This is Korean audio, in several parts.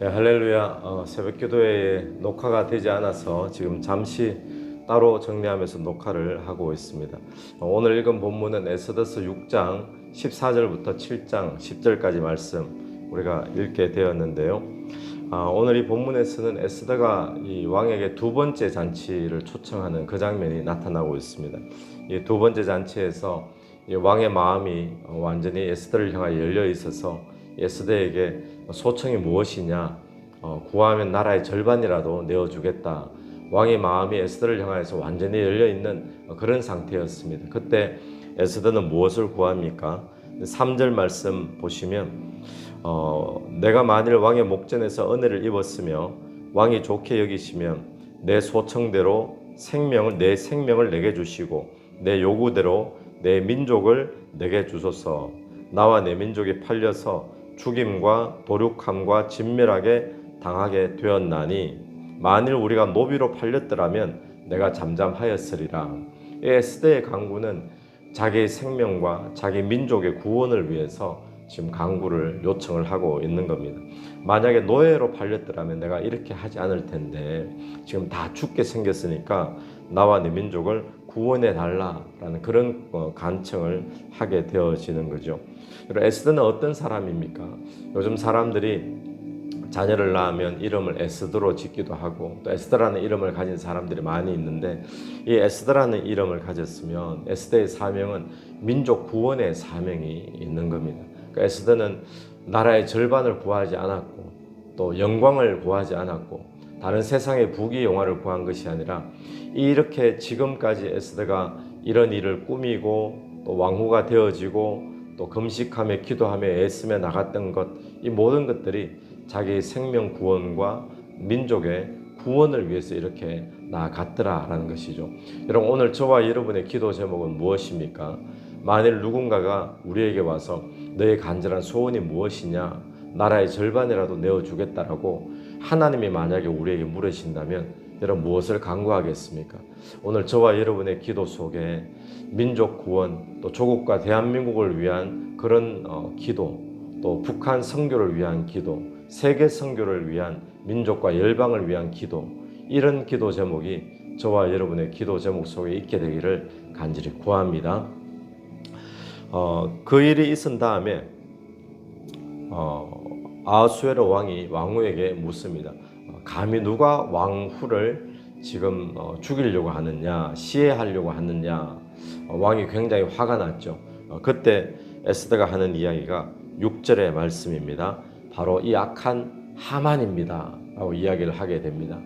네, 할렐루야 어, 새벽 기도회에 녹화가 되지 않아서 지금 잠시 따로 정리하면서 녹화를 하고 있습니다. 어, 오늘 읽은 본문은 에스더스 6장 14절부터 7장 10절까지 말씀 우리가 읽게 되었는데요. 아, 오늘 이 본문에서는 에스더가 이 왕에게 두 번째 잔치를 초청하는 그 장면이 나타나고 있습니다. 이 두 번째 잔치에서 이 왕의 마음이 어, 완전히 에스더를 향하여 열려 있어서 에스더에게 소청이 무엇이냐 어, 구하면 나라의 절반이라도 내어주겠다 왕의 마음이 에스더를 향하여서 완전히 열려 있는 그런 상태였습니다. 그때 에스더는 무엇을 구합니까? 3절 말씀 보시면 어, 내가 만일 왕의 목전에서 은혜를 입었으며 왕이 좋게 여기시면 내 소청대로 생명을 내 생명을 내게 주시고 내 요구대로 내 민족을 내게 주소서 나와 내 민족이 팔려서 죽임과 도륙함과 진멸하게 당하게 되었나니 만일 우리가 노비로 팔렸더라면 내가 잠잠하였으리라. 이 에스더의 강구는 자기의 생명과 자기 민족의 구원을 위해서 지금 강구를 요청을 하고 있는 겁니다. 만약에 노예로 팔렸더라면 내가 이렇게 하지 않을 텐데 지금 다 죽게 생겼으니까 나와 내 민족을 구원해 달라라는 그런 어, 간청을 하게 되어지는 거죠. 그리고 에스더는 어떤 사람입니까? 요즘 사람들이 자녀를 낳으면 이름을 에스더로 짓기도 하고 또 에스더라는 이름을 가진 사람들이 많이 있는데 이 에스더라는 이름을 가졌으면 에스더의 사명은 민족 구원의 사명이 있는 겁니다. 그러니까 에스더는 나라의 절반을 구하지 않았고 또 영광을 구하지 않았고 다른 세상의 부귀 영화를 구한 것이 아니라 이렇게 지금까지 에스더가 이런 일을 꾸미고 또 왕후가 되어지고 또 금식하며 기도하며 애쓰며 나갔던 것 이 모든 것들이 자기의 생명 구원과 민족의 구원을 위해서 이렇게 나아갔더라라는 것이죠. 여러분 오늘 저와 여러분의 기도 제목은 무엇입니까? 만일 누군가가 우리에게 와서 너의 간절한 소원이 무엇이냐? 나라의 절반이라도 내어주겠다라고 하나님이 만약에 우리에게 물으신다면 여러분 무엇을 강구하겠습니까? 오늘 저와 여러분의 기도 속에 민족 구원 또 조국과 대한민국을 위한 그런 어, 기도 또 북한 선교를 위한 기도 세계 선교를 위한 민족과 열방을 위한 기도 이런 기도 제목이 저와 여러분의 기도 제목 속에 있게 되기를 간절히 구합니다. 어, 그 일이 있은 다음에 어, 아수에로 왕이 왕후에게 묻습니다. 어, 감히 누가 왕후를 지금 어, 죽이려고 하느냐, 시해하려고 하느냐. 어, 왕이 굉장히 화가 났죠. 어, 그때 에스더가 하는 이야기가 6절의 말씀입니다. 바로 이 악한 하만입니다. 라고 이야기를 하게 됩니다.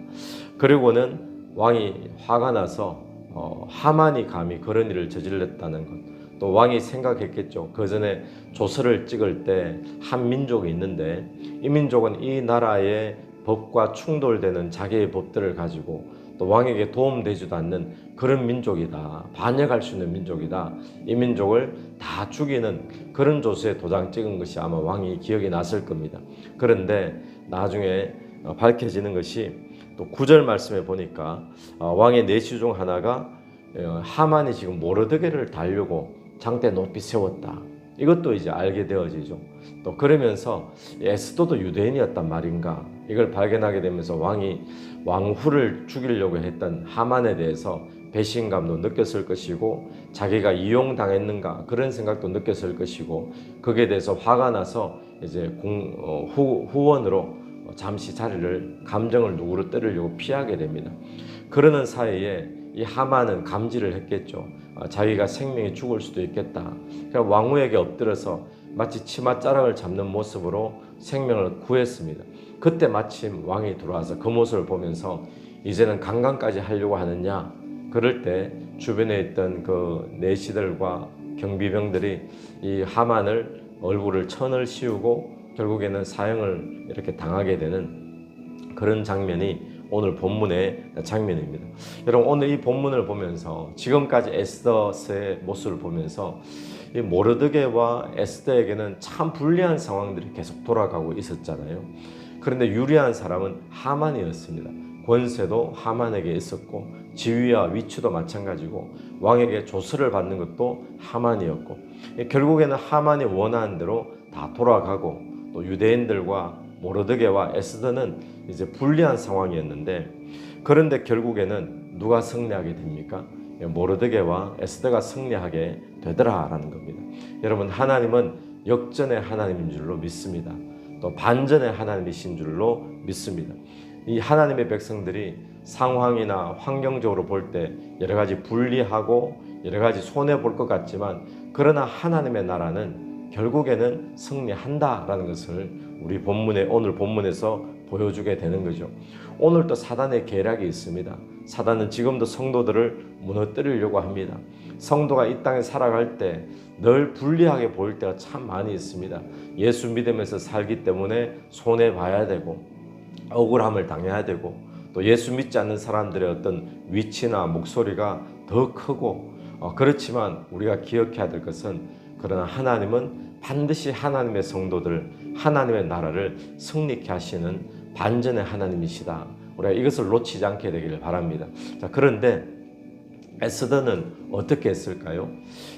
그리고는 왕이 화가 나서 어, 하만이 감히 그런 일을 저질렀다는 것. 또 왕이 생각했겠죠. 그 전에 조서를 찍을 때 한 민족이 있는데 이 민족은 이 나라의 법과 충돌되는 자기의 법들을 가지고 또 왕에게 도움되지도 않는 그런 민족이다. 반역할 수 있는 민족이다. 이 민족을 다 죽이는 그런 조서에 도장 찍은 것이 아마 왕이 기억이 났을 겁니다. 그런데 나중에 어, 밝혀지는 것이 또 구절 말씀에 보니까 어, 왕의 내시 중 하나가 어, 하만이 지금 모르드게를 달려고 장대 높이 세웠다. 이것도 이제 알게 되어지죠. 또 그러면서 에스도도 유대인이었단 말인가 이걸 발견하게 되면서 왕이 왕후를 죽이려고 했던 하만에 대해서 배신감도 느꼈을 것이고 자기가 이용당했는가 그런 생각도 느꼈을 것이고 거기에 대해서 화가 나서 이제 공, 어, 후, 후원으로 잠시 자리를 감정을 누구를 때리려고 피하게 됩니다. 그러는 사이에 이 하만은 감지를 했겠죠. 아, 자기가 생명이 죽을 수도 있겠다. 그러니까 왕후에게 엎드려서 마치 치맛자락을 잡는 모습으로 생명을 구했습니다. 그때 마침 왕이 들어와서 그 모습을 보면서 이제는 강간까지 하려고 하느냐? 그럴 때 주변에 있던 그 내시들과 경비병들이 이 하만을 얼굴을 천을 씌우고 결국에는 사형을 이렇게 당하게 되는 그런 장면이 오늘 본문의 장면입니다. 여러분 오늘 이 본문을 보면서 지금까지 에스더의 모습을 보면서 이 모르드게와 에스더에게는 참 불리한 상황들이 계속 돌아가고 있었잖아요. 그런데 유리한 사람은 하만이었습니다. 권세도 하만에게 있었고 지위와 위치도 마찬가지고 왕에게 조서를 받는 것도 하만이었고 결국에는 하만이 원하는 대로 다 돌아가고 또 유대인들과 모르드게와 에스더는 이제 불리한 상황이었는데 그런데 결국에는 누가 승리하게 됩니까? 예, 모르드게와 에스더가 승리하게 되더라라는 겁니다. 여러분 하나님은 역전의 하나님인 줄로 믿습니다. 또 반전의 하나님이신 줄로 믿습니다. 이 하나님의 백성들이 상황이나 환경적으로 볼 때 여러 가지 불리하고 여러 가지 손해 볼 것 같지만 그러나 하나님의 나라는 결국에는 승리한다라는 것을 우리 본문에 오늘 본문에서 보여주게 되는 거죠. 오늘도 사단의 계략이 있습니다. 사단은 지금도 성도들을 무너뜨리려고 합니다. 성도가 이 땅에 살아갈 때 늘 불리하게 보일 때가 참 많이 있습니다. 예수 믿으면서 살기 때문에 손해 봐야 되고 억울함을 당해야 되고 또 예수 믿지 않는 사람들의 어떤 위치나 목소리가 더 크고 어, 그렇지만 우리가 기억해야 될 것은 그러나 하나님은 반드시 하나님의 성도들 하나님의 나라를 승리케 하시는 반전의 하나님이시다. 우리가 이것을 놓치지 않게 되기를 바랍니다. 자, 그런데 에스더는 어떻게 했을까요?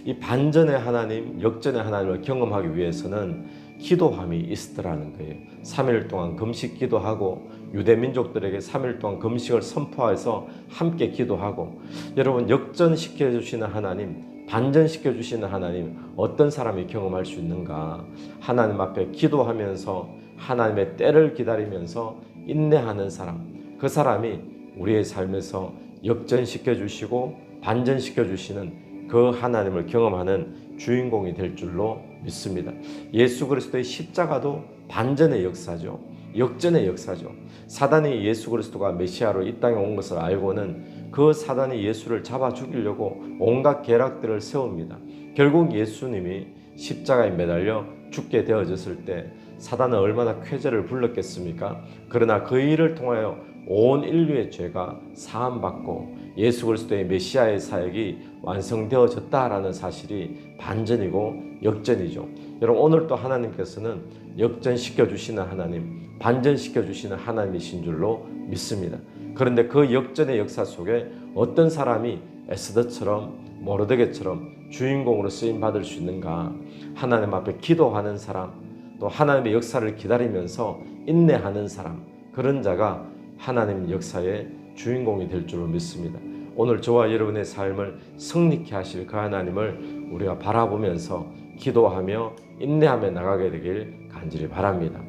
이 반전의 하나님, 역전의 하나님을 경험하기 위해서는 기도함이 있더라는 거예요. 3일 동안 금식 기도하고 유대 민족들에게 3일 동안 금식을 선포해서 함께 기도하고 여러분 역전시켜 주시는 하나님, 반전시켜 주시는 하나님 어떤 사람이 경험할 수 있는가? 하나님 앞에 기도하면서 하나님의 때를 기다리면서 인내하는 사람. 그 사람이 우리의 삶에서 역전시켜 주시고 반전시켜 주시는 그 하나님을 경험하는 주인공이 될 줄로 믿습니다. 예수 그리스도의 십자가도 반전의 역사죠. 역전의 역사죠. 사단이 예수 그리스도가 메시아로 이 땅에 온 것을 알고는 그 사단이 예수를 잡아 죽이려고 온갖 계략들을 세웁니다. 결국 예수님이 십자가에 매달려 죽게 되어졌을 때 사단은 얼마나 쾌재를 불렀겠습니까? 그러나 그 일을 통하여 온 인류의 죄가 사함받고 예수 그리스도의 메시아의 사역이 완성되어졌다라는 사실이 반전이고 역전이죠. 여러분 오늘 또 하나님께서는 역전시켜 주시는 하나님, 반전시켜 주시는 하나님이신 줄로 믿습니다. 그런데 그 역전의 역사 속에 어떤 사람이 에스더처럼 모르드게처럼 주인공으로 쓰임 받을 수 있는가? 하나님 앞에 기도하는 사람, 또 하나님의 역사를 기다리면서 인내하는 사람, 그런 자가 하나님 역사의 주인공이 될 줄로 믿습니다. 오늘 저와 여러분의 삶을 승리케 하실 그 하나님을 우리가 바라보면서 기도하며 인내하며 나가게 되길 간절히 바랍니다.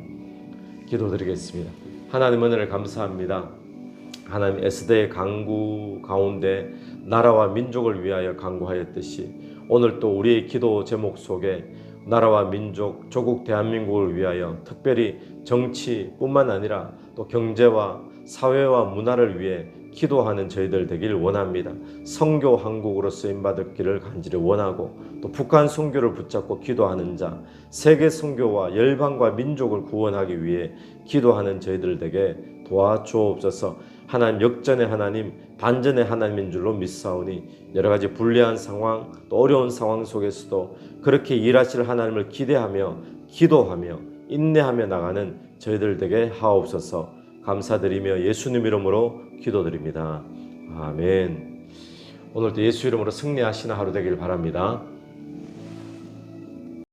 기도드리겠습니다. 하나님 은혜를 감사합니다. 하나님 에스더의 강구 가운데 나라와 민족을 위하여 강구하였듯이 오늘 또 우리의 기도 제목 속에 나라와 민족, 조국 대한민국을 위하여 특별히 정치뿐만 아니라 또 경제와 사회와 문화를 위해 기도하는 저희들 되길 원합니다. 성교 한국으로 쓰임 받기를 간절히 원하고 또 북한 선교를 붙잡고 기도하는 자, 세계 선교와 열방과 민족을 구원하기 위해 기도하는 저희들 되게 도와주옵소서. 하나님 역전의 하나님, 반전의 하나님인 줄로 믿사오니 여러 가지 불리한 상황, 또 어려운 상황 속에서도 그렇게 일하실 하나님을 기대하며 기도하며 인내하며 나가는 저희들 되게 하옵소서. 감사드리며 예수님 이름으로 기도드립니다. 아멘. 오늘도 예수 이름으로 승리하시는 하루 되길 바랍니다.